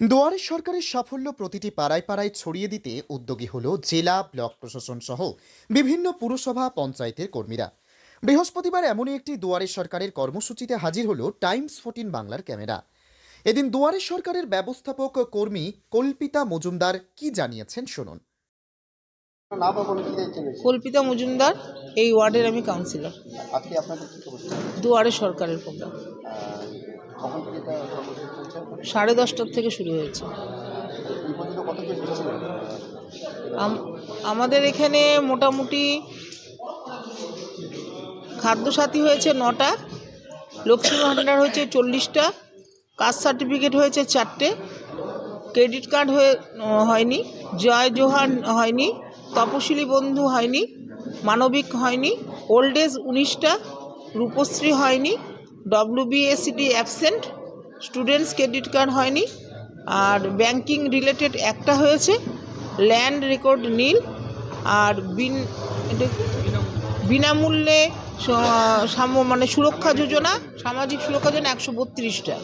দুয়ারে সরকারের সাফল্য প্রতিটি পাড়ায় পাড়ায় ছড়িয়ে দিতে উদ্যোগী হল জেলা ব্লক প্রশাসন সহ বিভিন্ন পুরসভা পঞ্চায়েতের কর্মীরা। বৃহস্পতিবার এমনই একটি দুয়ারে সরকারের কর্মসূচিতে হাজির হল টাইমস ফোর্টিন বাংলার ক্যামেরা। এদিন দুয়ারে সরকারের ব্যবস্থাপক কর্মী কল্পিতা মজুমদার কি জানিয়েছেন শুনুন। কল্পিতা মজুমদার এই ওয়ার্ডের আমি কাউন্সিলর দুয়ারে সরকারের প্রোগ্রাম সাড়ে দশটার থেকে শুরু হয়েছে। আমাদের এখানে মোটামুটি খাদ্যসাথী হয়েছে নটা লক্ষ্মী ভাণ্ডার হয়েছে চল্লিশটা কাস্ট সার্টিফিকেট হয়েছে চারটে ক্রেডিট কার্ড হয়ে হয়নি জয় জোহান হয়নি তপশিলি বন্ধু হয়নি মানবিক হয়নি ওল্ড এজ উনিশটা রূপশ্রী হয়নি WBACD absent students credit card হয়নি, আর ব্যাংকিং রিলেটেড একটা হয়েছে ল্যান্ড রেকর্ড নীল আর বিন? বিনামূল্যে মানে সুরক্ষা যোজনা, সামাজিক সুরক্ষা যোজনা একশো বত্রিশটা।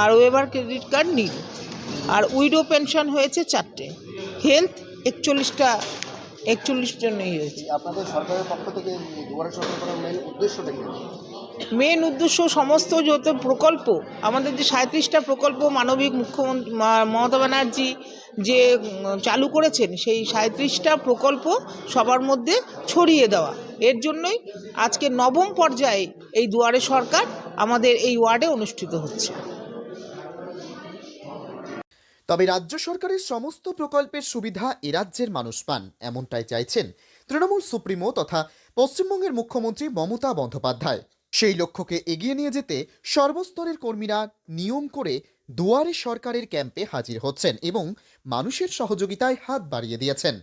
আর ওয়েবার ক্রেডিট কার্ড নীল আর উইডো পেনশন হয়েছে চারটে। হেলথ একচল্লিশটা একচল্লিশটা নেই হয়েছে। আপনাদের সরকারের পক্ষ থেকে উদ্দেশ্যটা মেন উদ্দেশ্য সমস্ত যত প্রকল্প, আমাদের যে সাঁত্রিশটা প্রকল্প মানবিক মুখ্যমন্ত্রী মমতা ব্যানার্জি যে চালু করেছেন, সেই সাঁত্রিশটা প্রকল্প সবার মধ্যে ছড়িয়ে দেওয়া। এর জন্যই আজকে নবম পর্যায়ে এই দুয়ারে সরকার আমাদের এই ওয়ার্ডে অনুষ্ঠিত হচ্ছে। তবে রাজ্য সরকারের সমস্ত প্রকল্পের সুবিধা এ রাজ্যের মানুষ পান, এমনটাই চাইছেন তৃণমূল সুপ্রিমো তথা পশ্চিমবঙ্গের মুখ্যমন্ত্রী মমতা বন্দ্যোপাধ্যায়। সেই লক্ষ্যকে এগিয়ে নিয়ে যেতে সর্বস্তরের কর্মীরা নিয়ম করে দুয়ারে সরকারের ক্যাম্পে হাজির হচ্ছেন এবং মানুষের সহযোগিতায় হাত বাড়িয়ে দিয়েছেন।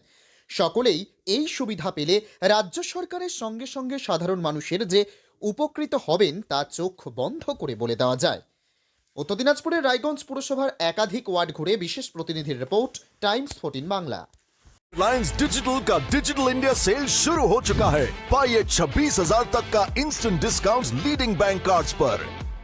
সকলেই এই সুবিধা পেলে রাজ্য সরকারের সঙ্গে সঙ্গে সাধারণ মানুষের যে উপকৃত হবেন তা চোখ বন্ধ করে বলে দেওয়া যায়। উত্তর দিনাজপুরের রায়গঞ্জ পুরসভার একাধিক ওয়ার্ড ঘুরে বিশেষ প্রতিনিধির report, Times fourteen Bangla. Reliance Digital का डिजिटल इंडिया सेल शुरू हो चुका है। पाइए छब्बीस हज़ार तक का instant discount leading bank cards पर।